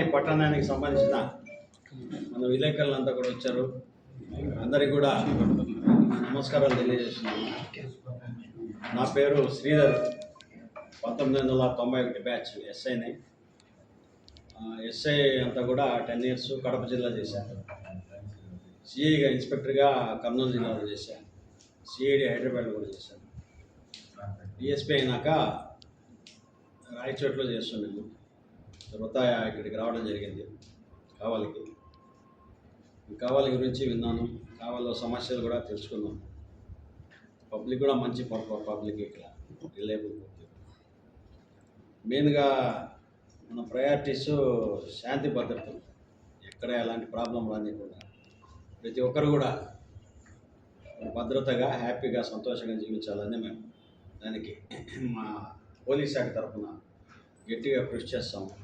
పట్టణానికి సంబంధించిన మన విలేకరులంతా కూడా వచ్చారు. అందరికి కూడా నమస్కారాలు తెలియజేస్తున్నాను. నా పేరు శ్రీధర్. పంతొమ్మిది వందల తొంభై ఒకటి బ్యాచ్ ఎస్ఐని ఎస్ఐ అంతా కూడా టెన్ ఇయర్స్ కడప జిల్లా చేశాను సిఐగా ఇన్స్పెక్టర్గా కర్నూలు జిల్లాలో చేశాను సిఐడి హైదరాబాద్ కూడా చేశాను డిఎస్పీ అయినాక రాయచోట్లో చేస్తున్నాను తర్వాత ఇక్కడికి రావడం జరిగింది. కావాలికి. కావాలి గురించి విన్నాను. కావాలో సమస్యలు కూడా తెలుసుకున్నాం. పబ్లిక్ కూడా మంచి పబ్లిక్ ఇక్కడ. Reliable public. మెయిన్గా మన ప్రయారిటీస్ శాంతి భద్రతలు ఎక్కడ ఎలాంటి ప్రాబ్లం రానికుండా ప్రతి ఒక్కరు కూడా భద్రతగా హ్యాపీగా సంతోషంగా జీవించాలని మేము దానికి మా పోలీస్ శాఖ తరఫున గట్టిగా కృషి చేస్తాము.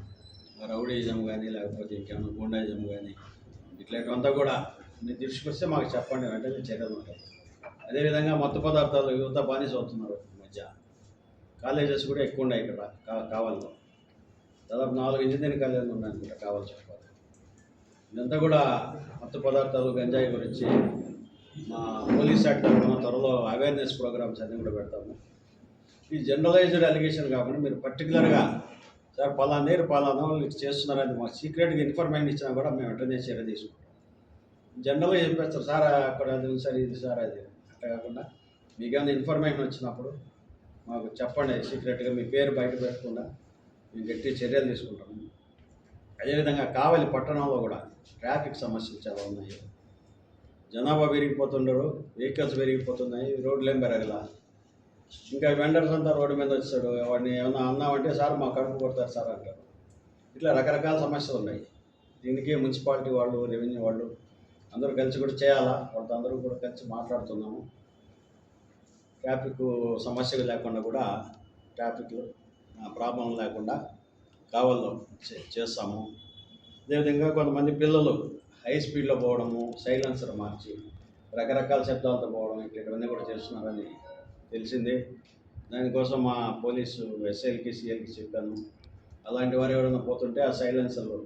రౌడీజం కానీ లేకపోతే ఇంకేమైనా గూండాయిజం కానీ ఇట్లాంటివంతా కూడా మీ దృష్టికి వస్తే మాకు చెప్పండి వెంటనే చర్యలు ఉంటాయి అదేవిధంగా మత్తు పదార్థాలు యువత బానిస అవుతున్నారు ఈ మధ్య. కాలేజెస్ కూడా ఎక్కువ ఉన్నాయి ఇక్కడ కా కావాలలో. దాదాపు నాలుగు ఇంజనీరింగ్ కాలేజీలు ఉన్నాయి ఇక్కడ కావాలి చెప్పాలి. ఇదంతా కూడా మత్తు పదార్థాలు గంజాయి గురించి మా పోలీస్ శాఖ తరఫున త్వరలో అవేర్నెస్ ప్రోగ్రామ్స్ అన్నీ కూడా పెడతాము. ఈ జనరలైజ్డ్ అలిగేషన్ కాకుండా మీరు పర్టికులర్గా సార్ పలానా నీరు పలానా వాళ్ళు చేస్తున్నారని మాకు సీక్రెట్గా ఇన్ఫర్మేషన్ ఇచ్చినా కూడా మేము వెంటనే చర్య తీసుకుంటాం. జనరల్గా చెప్పేస్తారు సార్ అక్కడ అది ఉంది సార్ ఇది సార్ అది అట్లా కాకుండా మీకు ఏమైనా ఇన్ఫర్మేషన్ వచ్చినప్పుడు మాకు చెప్పండి సీక్రెట్గా మీ పేరు బయట పెట్టకుండా మేము గట్టి చర్యలు తీసుకుంటాము అదేవిధంగా కావలి పట్టణంలో కూడా ట్రాఫిక్ సమస్యలు చాలా ఉన్నాయి. జనాభా పెరిగిపోతుండరు వెహికల్స్ పెరిగిపోతున్నాయి రోడ్లు ఏం పెరగల. ఇంకా వెండర్స్ అంతా రోడ్డు మీద వచ్చాడు. వాడిని ఏమన్నా అన్నామంటే సార్ మా కడుపు కొడతారు సార్ అంటారు. ఇట్లా రకరకాల సమస్యలు ఉన్నాయి. దీనికి మున్సిపాలిటీ వాళ్ళు రెవెన్యూ వాళ్ళు అందరూ కలిసి కూడా చేయాలా? వాళ్ళతో అందరూ కూడా కలిసి మాట్లాడుతున్నాము. ట్రాఫిక్ సమస్యలు లేకుండా కూడా ట్రాఫిక్ ప్రాబ్లం లేకుండా కావాలో చే- చేస్తాము. అదేవిధంగా కొంతమంది పిల్లలు హై స్పీడ్లో పోవడము సైలెన్సర్ మార్చి రకరకాల శబ్దాలతో పోవడం ఇట్లాంటివన్నీ కూడా చేస్తున్నారని తెలిసింది. దానికోసం మా పోలీసు ఎస్ఐలకి సిఎల్కి చెప్పాను. అలాంటి వారు ఎవరైనా పోతుంటే ఆ సైలెన్సర్లు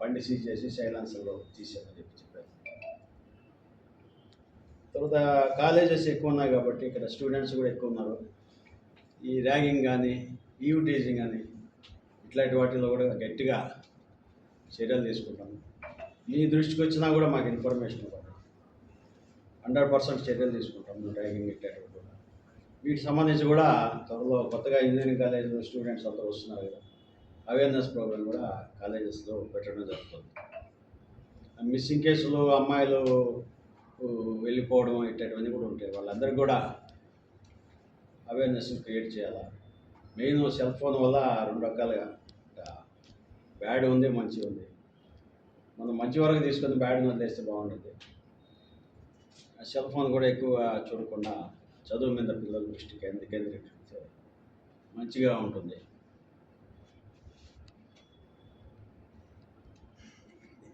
బండి సీజ్ చేసి సైలెన్సర్లో తీసేయమని చెప్పి చెప్పాను తర్వాత కాలేజెస్ ఎక్కువ ఉన్నాయి కాబట్టి ఇక్కడ స్టూడెంట్స్ కూడా ఎక్కువ ఉన్నారు. ఈ ర్యాగింగ్ కానీ ఈవ్ టీజింగ్ కానీ ఇట్లాంటి వాటిలో కూడా గట్టిగా చర్యలు తీసుకుంటాము. మీ దృష్టికి వచ్చినా కూడా మాకు ఇన్ఫర్మేషన్ ఇవ్వండి. హండ్రెడ్ పర్సెంట్ చర్యలు తీసుకుంటాము ర్యాగింగ్ ఇట్లాంటివి. వీటికి సంబంధించి కూడా త్వరలో కొత్తగా ఇంజనీరింగ్ కాలేజీలో స్టూడెంట్స్ అందరూ వస్తున్నారు కదా. అవేర్నెస్ ప్రోగ్రామ్ కూడా కాలేజెస్లో పెట్టడం జరుగుతుంది. మిస్సింగ్ కేసులు అమ్మాయిలు వెళ్ళిపోవడం ఇట్లాంటివన్నీ కూడా ఉంటాయి. వాళ్ళందరికీ కూడా అవేర్నెస్ క్రియేట్ చేయాలా? మెయిన్ సెల్ ఫోన్ వల్ల రెండు రకాలుగా బ్యాడ్ ఉంది మంచి ఉంది. మనం మంచి వరకు తీసుకొని బ్యాడ్ని వదిలేస్తే బాగుంటుంది. ఆ సెల్ ఫోన్ కూడా ఎక్కువ చూడకుండా చదువు మీద పిల్లల దృష్టి కేంద్ర కేంద్రీకరిస్తే మంచిగా ఉంటుంది.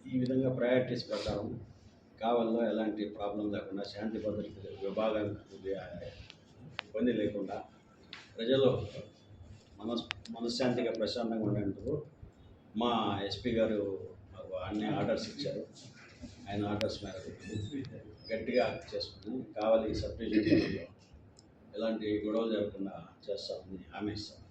ఈ విధంగా ప్రయారిటీస్ ప్రకారం కావల్లో ఎలాంటి ప్రాబ్లం లేకుండా శాంతి భద్రత విభాగానికి ఇబ్బంది లేకుండా ప్రజలు మనస్ మనశ్శాంతిగా ప్రశాంతంగా ఉండేందుకు మా ఎస్పీ గారు మాకు అన్ని ఆర్డర్స్ ఇచ్చారు. ఆయన ఆర్డర్స్ మేరకు గట్టిగా చేసుకుని కావాలి సబ్ ఎలాంటి గొడవలు జరగకుండా చేస్తామని హామీ ఇస్తాం.